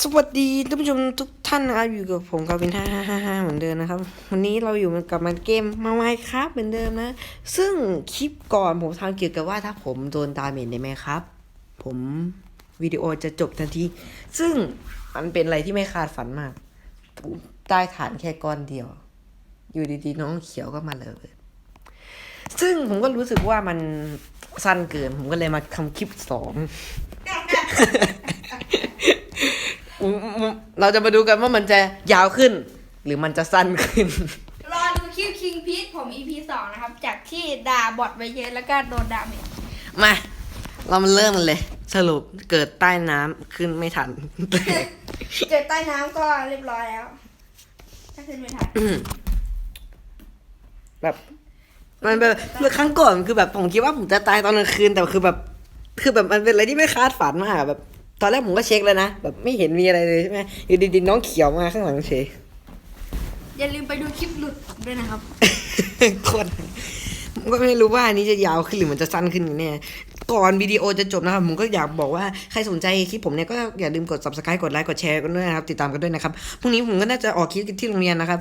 สวัสดีท่านผู้ชมทุกท่านนะครับอยู่กับผมกาวินห้าห้าห้าห้าเหมือนเดิมนะครับ วันนี้เราอยู่กับมันเกมมาไมครับเหมือนเดิมนะ ซึ่งคลิปก่อนผมทำเกี่ยวกับว่าถ้าผมโดนดาเมจได้ไหมครับ ผมวิดีโอจะจบทันที ซึ่งมันเป็นอะไรที่ไม่คาดฝันมากผมได้ฐานแค่ก้อนเดียว อยู่ดีๆน้องเขียวก็มาเลย ซึ่งผมก็รู้สึกว่ามันสั้นเกิน ผมก็เลยมาทำคลิปสอง เราจะมาดูกันว่ามันจะยาวขึ้น หรือมันจะสั้นขึ้น รอดูคลิปคิงพีทผม EP สองนะครับ จากที่ด่าบอทไปเยอะแล้วก็โดนด่าไปมา เรามาเริ่มกันเลย สรุปเกิดใต้น้ำขึ้นไม่ทันเจอใต้น้ำก็เรียบร้อยแล้ว ถ้าขึ้นไม่ทัน แบบมันแบบเมื่อครั้งก่อนคือแบบผมคิดว่าผมจะตายตอนกลางคืนแต่คือแบบ คือแบบมันเป็นอะไรที่ไม่คาดฝันมากอะแบบต อนแรกผมก็เช็คแล้วนะ แบบไม่เห็นมีอะไรเลยใช่ไหมอยู่ดีๆน้องเขียวมาข้างหลังเฉยอย่าลืมไปดูคลิปหลุดด้วยนะครับโคนผมก็ไม่รู้ว่าอันนี้จะยาวขึ้นหรือมันจะสั้นขึ้นกันแน่ก่อนวิดีโอจะจบนะครับ ผมก็อยากบอกว่าใครสนใจคลิปผมเนี่ยก็อย่าลืมกด subscribe กดไลค์กดแชร์กันด้วยนะครับ ติดตามกันด้วยนะครับพรุ่งนี้ผมก็น่าจะออกคลิปที่โรงเรียนนะครับ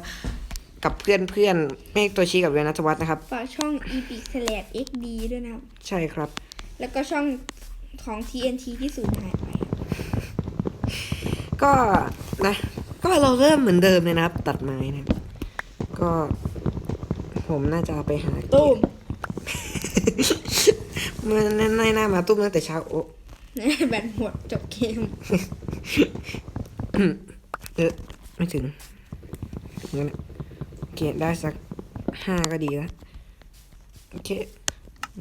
กับเพื่อนเพื่อนเมฆตัวชี้กับเวียนัทวัฒน์นะครับฝากช่อง epic slash xd ด้วยนะครับ ใช่ครับ แล้วก็ช่องของ TNT ที่สูญหายไป ก็นะ ก็เราเริ่มเหมือนเดิมเลยนะครับ ตัดไม้นะครับก็ ผมน่าจะเอาไปหาตุ้มมันในหน้ามาตุ้มตั้งแต่เช้าโอ้แบนหมดจบเกมเออไม่ถึงงั้นอะโอเคได้สักห้าก็ดีแล้วโอเค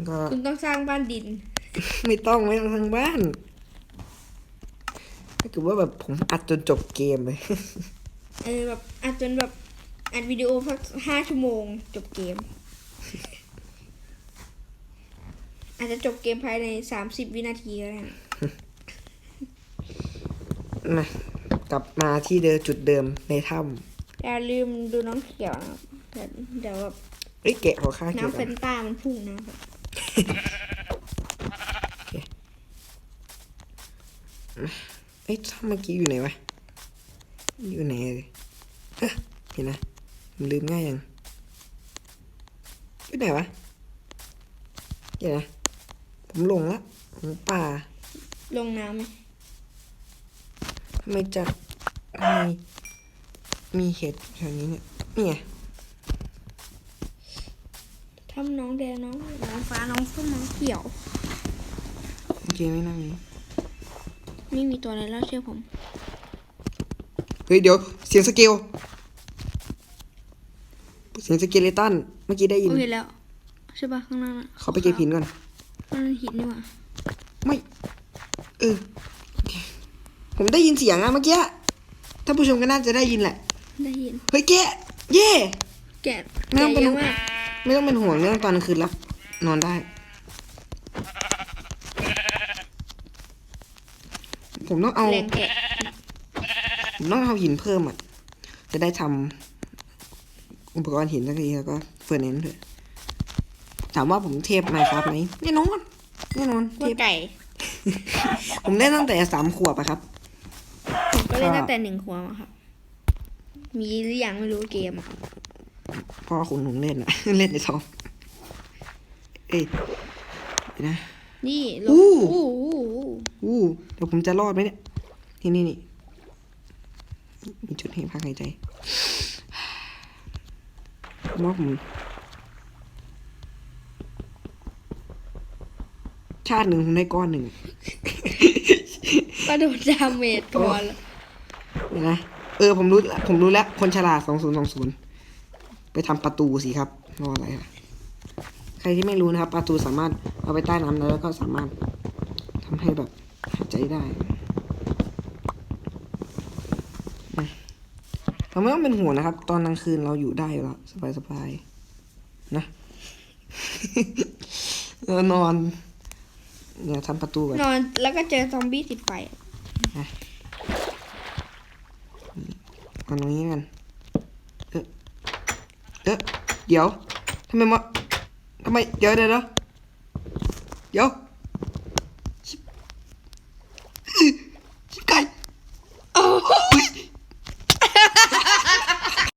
ก็คุณต้องสร้างบ้านดิน ไม่ต้องไม่ต้องทางบ้าน ถ้าเกิดว่าแบบผมอัดจนจบเกมเลย เออแบบอัดจนแบบอัดวิดีโอพักห้าชั่วโมง จบเกม อาจจะจบเกมภายในสามสิบวินาทีก็ได้นะมากลับมาที่เดิมจุดเดิมในถ้อย่าลืมดูน้องเขียวนะครับเดี๋ยวเดี๋ยวแบบำเอ้ยแกะหัวข้าเกี่ยวน้ำเฟกันนต้ามันพุ่งนะครับ เอ้ยถ้าเมื่อกี้อยู่ไหนวะ อยู่ไหนเลยเฮ้ยเห็นนะผมลืมง่ายยังอยู่ไหนวะเดี๋ยวนะผมหลงละผมป่า ลงน้ำไหมทำไมจะทำไมมีเห็ดแถวนี้เนี่ยนี่ไงทำน้องแดงน้องน้องฟ้าน้องส้มน้องเขียวโอเคไม่น่ามี ไม่มีตัวอะไรแล้วเชื่อผม เฮ้ยเดี๋ยวเสียงสเกล เสียงสเกเลตันเมื่อกี้ได้ยิน โอเคแล้วใช่ปะข้างหน้าน่ะเขาไปเก็บหินก่อนมันหินนี่หว่าไม่เออโอเคผมได้ยินเสียงอะเมื่อกี้ท่านผู้ชมก็น่าจะได้ยินแหละ ได้ยิน เฮ้ยแกะเย่แกะไม่ต้องแกะเป็นเยอะมาก ไม่ต้องเป็นห่วงเรื่องตอนกลางคืนแล้วนอนได้ ผมต้องเอา แรงแกะผมต้องเอาหินเพิ่มอะ จะได้ทำอุปกรณ์หินสักทีแล้วก็เฟอร์เนนซ์ด้วยถามว่าผมเทพไหมครับไหมแน่นอนแน่นอนเทว่าพไก่ ผมเล่นตั้งแต่สามขวบอะครับ ผมก็เล่นก็ตั้งแต่หนึ่งขวบอะครับมีหรือยังไม่รู้เกมอะพ่อคุณหนุ่มเล่นอะ เล่นในท้องเอ้ยเดี๋ยวนะ นี่ลอู้งอู้อู้อู้อู้เดี๋ยวผมจะรอดไหมเนี่ย นี่นี่นี่มีจุดให้พักหายใจผมว่าผมชาติหนึ่งผมได้ก้อนหนึ่งก็โดนดาเมจก่อนแล้วเดี๋ยวนะ เออผมรู้ละผมรู้แล้ว คนฉลาดสองศูนย์สองศูนย์ไปทำประตูสิครับรออะไรอะ ใครที่ไม่รู้นะครับประตูสามารถเอาไปใต้น้ำได้แล้วก็สามารถทำให้แบบหายใจได้นะเราไม่ต้องเป็นห่วงนะครับ ตอนกลางคืนเราอยู่ได้อยู่แล้วสบายสบายๆนะเออนอนเนี่ยทำประตูก่อนนอนแล้วก็เจอซอมบี้ติดไฟอะเอาตรงนี้กันเออเออเดี๋ยวทำไมมา ทำไม เดี๋ยวเดี๋ยวเดี๋ยวเดี๋ยว